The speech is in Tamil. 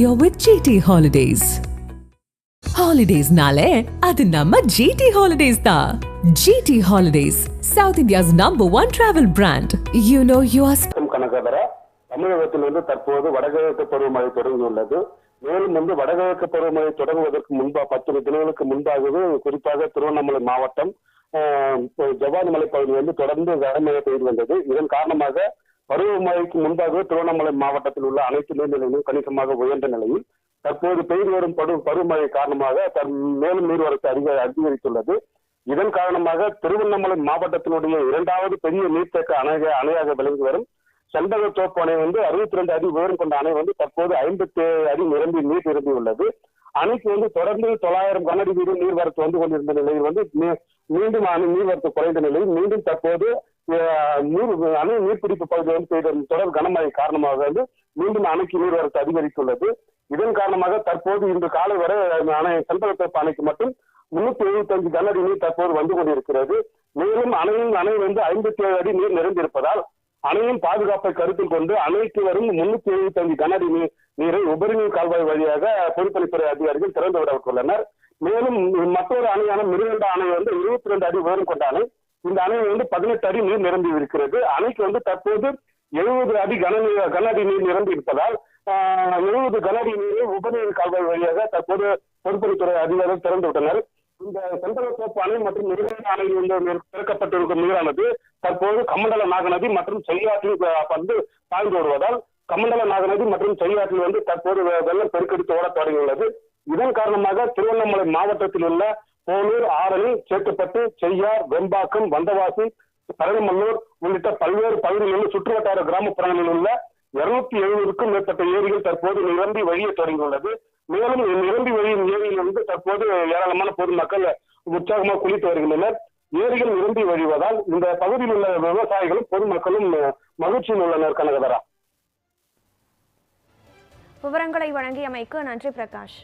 you're with GT Holidays. ஹாலிடேஸ்னாலே அது நம்ம ஜிடி ஹாலிடேஸ் தான் GT holidays south India's number one travel brand you know you are கனகதர தமிழகத்தில் வந்து தற்போது வடகிழக்கு பருவமழை தொடங்கியுள்ளது. மேலும் வந்து வடகிழக்கு பருவமழை தொடங்குவதற்கு முன்பா பத்து தினங்களுக்கு முன்பாகவே குறிப்பாக திருவண்ணாமலை மாவட்டம் ஜவான் மலை பகுதி வந்து தொடர்ந்து கனமழை பெய்து வந்தது. இதன் காரணமாக பருவமழைக்கு முன்பாகவே திருவண்ணாமலை மாவட்டத்தில் உள்ள அனைத்து நீர்நிலைகளும் கணிசமாக உயர்ந்த நிலையில் தற்போது பெய்து வரும் பரு பருவமழை காரணமாக தன் மேலும் நீர்வரத்து அதிக அதிகரித்துள்ளது. இதன் காரணமாக திருவண்ணாமலை மாவட்டத்தினுடைய இரண்டாவது பெரிய நீர்த்தேக்க அணைக அணையாக விளங்கி வரும். செண்பகத்தோப்பு அணை வந்து அறுபத்தி ரெண்டு அடி உயரம் கொண்ட அணை வந்து தற்போது ஐம்பத்தி அடி நிரம்பி நீர் நிரம்பி உள்ளது அணைக்கு வந்து தொடர்ந்து தொள்ளாயிரம் கனஅடி வீதம் நீர்வரத்து வந்து கொண்டிருந்த நிலையில் வந்து மீ- மீண்டும் அணை நீர்வரத்து குறைந்த நிலையில் மீண்டும் தற்போது நீர் அணை நீர்பிடிப்பு பகுதியில் வந்து பெய்த தொடர் கனமழை காரணமாக வந்து மீண்டும் அணைக்கு நீர்வரத்து அதிகரித்துள்ளது. இதன் காரணமாக தற்போது இன்று காலை வரை அணை செண்பகத்தோப்பு அணைக்கு மட்டும் முன்னூத்தி எழுபத்தி அஞ்சு நீர் தற்போது வந்து கொண்டிருக்கிறது. மேலும் அணையின் அணை வந்து ஐம்பத்தி ஏழு அடி நீர் நிறைந்திருப்பதால் அணையின் பாதுகாப்பை கருத்தில் கொண்டு அணைக்கு வரும் முன்னூத்தி எழுபத்தி அஞ்சு கன நீர் நீரை உபரிநீர் கால்வாய் வழியாக பொதுப்பணித்துறை அதிகாரிகள் திறந்து விடப்பட்டுள்ளனர் மேலும் மற்றொரு அணையான மிருகண்ட அணை வந்து இருபத்தி ரெண்டு அடி உயரம் கொண்ட அணை. இந்த அணை வந்து பதினெட்டு அடி நீர் நிரம்பி இருக்கிறது. அணைக்கு வந்து தற்போது எழுபது அடி கன நீர் கன அடி நீர் நிரம்பி இருப்பதால் எழுபது கன அடி நீரை உபநீர் கால்வாய் வழியாக தற்போது பொதுப்பணித்துறை அதிகாரிகள் திறந்து விட்டனர். இந்த செந்தலத்தோப்பு அணை மற்றும் மிருகண்ட அணை திறக்கப்பட்டிருக்கும் நீரானது தற்போது கமண்டல நாகநதி மற்றும் செய்யாற்றில் வந்து பாய்ந்து வருவதால் கமண்டல நாகநதி மற்றும் செய்யாற்றில் வந்து தற்போது வெள்ளம் பெருக்கெடுத்து ஓடத் தொடங்கியுள்ளது. இதன் காரணமாக திருவண்ணாமலை மாவட்டத்தில் உள்ள போலூர் ஆரணி சேத்துப்பட்டு செய்யார் வெம்பாக்கம் வந்தவாசி பரங்கமல்லூர் உள்ளிட்ட பல்வேறு பகுதிகளில் சுற்றுவட்டார கிராமப்புறங்களில் உள்ள இருநூத்தி எழுபதுக்கும் மேற்பட்ட ஏரிகள் தற்போது நிரம்பி வழிய தொடங்கியுள்ளது. மேலும் நிரம்பி வழியும் ஏரியிலிருந்து தற்போது ஏராளமான பொதுமக்கள் உற்சாகமாக குளித்து வருகின்றனர். ஏரிகள் நிரம்பி வழிவதால் இந்த பகுதியில் உள்ள விவசாயிகளும் பொதுமக்களும் மகிழ்ச்சியில் உள்ளனர் கனகதரா. விவரங்களை வழங்கியமைக்கு நன்றி பிரகாஷ்.